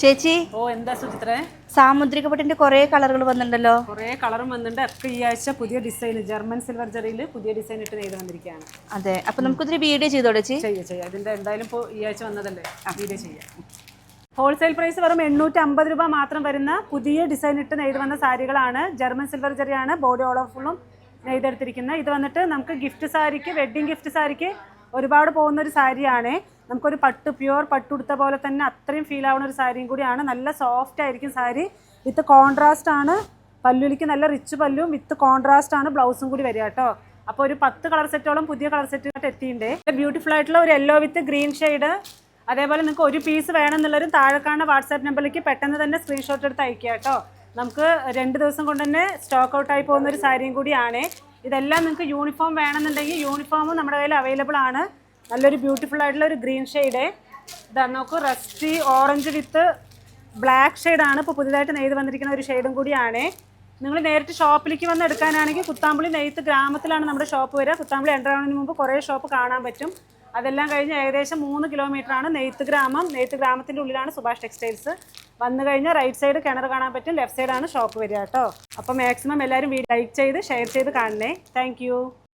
ചേച്ചി? ഓ എന്താ സുചിത്രേ? സാമുദ്രിക പട്ടിന്റെ കുറെ കളറുകൾ വന്നിട്ടുണ്ടല്ലോ. കുറെ കളറും വന്നിട്ടുണ്ട്. ഒക്കെ ഈ ആഴ്ച പുതിയ ഡിസൈൻ ജർമ്മൻ സിൽവർ ജറിയിൽ പുതിയ ഡിസൈൻ ഇട്ട് നെയ്ത് വന്നിരിക്കുകയാണ്. അതെ. അപ്പൊ നമുക്കൊരു വീഡിയോ ചെയ്തോടെ ചെയ്യാം ചെയ്യാം. ഇതിന്റെ എന്തായാലും ഇപ്പോൾ ഈ ആഴ്ച വന്നതല്ലേ? വീഡിയോ ചെയ്യാം. ഹോൾസെയിൽ പ്രൈസ് വെറും എണ്ണൂറ്റി അമ്പത് രൂപ മാത്രം വരുന്ന പുതിയ ഡിസൈൻ ഇട്ട് നെയ്ത് വന്ന സാരികളാണ്. ജർമ്മൻ സിൽവർ ജറിയാണ്. ബോഡി ഓൾ ഓഫ് ഫുള്ളും നെയ്തെടുത്തിരിക്കുന്നത്. ഇത് വന്നിട്ട് നമുക്ക് ഗിഫ്റ്റ് സാരിക്ക് വെഡ്ഡിങ് ഗിഫ്റ്റ് സാരിക്ക് ഒരുപാട് പോകുന്ന ഒരു സാരിയാണ്. നമുക്കൊരു പട്ട് പ്യുവർ പട്ടുടുത്ത പോലെ തന്നെ അത്രയും ഫീൽ ആവുന്ന ഒരു സാരിയും കൂടിയാണ്. നല്ല സോഫ്റ്റ് ആയിരിക്കും സാരി. വിത്ത് കോൺട്രാസ്റ്റ് ആണ്. പല്ലുലിക്ക് നല്ല റിച്ച് പല്ലും വിത്ത് കോൺട്രാസ്റ്റ് ആണ് ബ്ലൗസും കൂടി വരിക കേട്ടോ. അപ്പോൾ ഒരു പത്ത് കളർ സെറ്റോളം പുതിയ കളർ സെറ്റായിട്ട് എത്തിയിട്ടുണ്ട്. ബ്യൂട്ടിഫുൾ ആയിട്ടുള്ള ഒരു യെല്ലോ വിത്ത് ഗ്രീൻ ഷെയ്ഡ് അതേപോലെ നിങ്ങൾക്ക് ഒരു പീസ് വേണമെന്നുള്ളൊരു താഴെ കാണുന്ന വാട്സാപ്പ് നമ്പറിലേക്ക് പെട്ടെന്ന് തന്നെ സ്ക്രീൻഷോട്ട് എടുത്ത് അയക്കുക കേട്ടോ. നമുക്ക് രണ്ട് ദിവസം കൊണ്ട് തന്നെ സ്റ്റോക്ക് ഔട്ടായി പോകുന്ന ഒരു സാരിയും കൂടിയാണ്. ഇതെല്ലാം നിങ്ങൾക്ക് യൂണിഫോം വേണമെന്നുണ്ടെങ്കിൽ യൂണിഫോമും നമ്മുടെ കയ്യിൽ അവൈലബിൾ ആണ്. നല്ലൊരു ബ്യൂട്ടിഫുൾ ആയിട്ടുള്ള ഒരു ഗ്രീൻ ഷെയ്ഡ് ഇതാ നോക്കൂ റസ്റ്റി ഓറഞ്ച് വിത്ത് ബ്ലാക്ക് ഷെയ്ഡാണ് ഇപ്പോൾ പുതിയതായിട്ട് നെയ്ത് വന്നിരിക്കുന്ന ഒരു ഷെയ്ഡും കൂടിയാണ്. നിങ്ങൾ നേരിട്ട് ഷോപ്പിലേക്ക് വന്ന് എടുക്കാനാണെങ്കിൽ കുത്താമ്പുളി നെയ്ത്ത് ഗ്രാമത്തിലാണ് നമ്മുടെ ഷോപ്പ് വരിക. കുത്താമ്പുളി എന്റർ ആവുന്നതിന് മുമ്പ് കുറേ ഷോപ്പ് കാണാൻ പറ്റും. അതെല്ലാം കഴിഞ്ഞ് ഏകദേശം മൂന്ന് കിലോമീറ്ററാണ് നെയ്ത്ത് ഗ്രാമം. നെയ്ത്ത് ഗ്രാമത്തിന്റെ ഉള്ളിലാണ് സുഭാഷ് ടെക്സ്റ്റൈൽസ്. വന്നു കഴിഞ്ഞാൽ റൈറ്റ് സൈഡ് കിണർ കാണാൻ പറ്റും ലെഫ്റ്റ് സൈഡാണ് ഷോപ്പ് വരിക കേട്ടോ. അപ്പോൾ മാക്സിമം എല്ലാവരും ലൈക്ക് ചെയ്ത് ഷെയർ ചെയ്ത് കാണണേ. താങ്ക്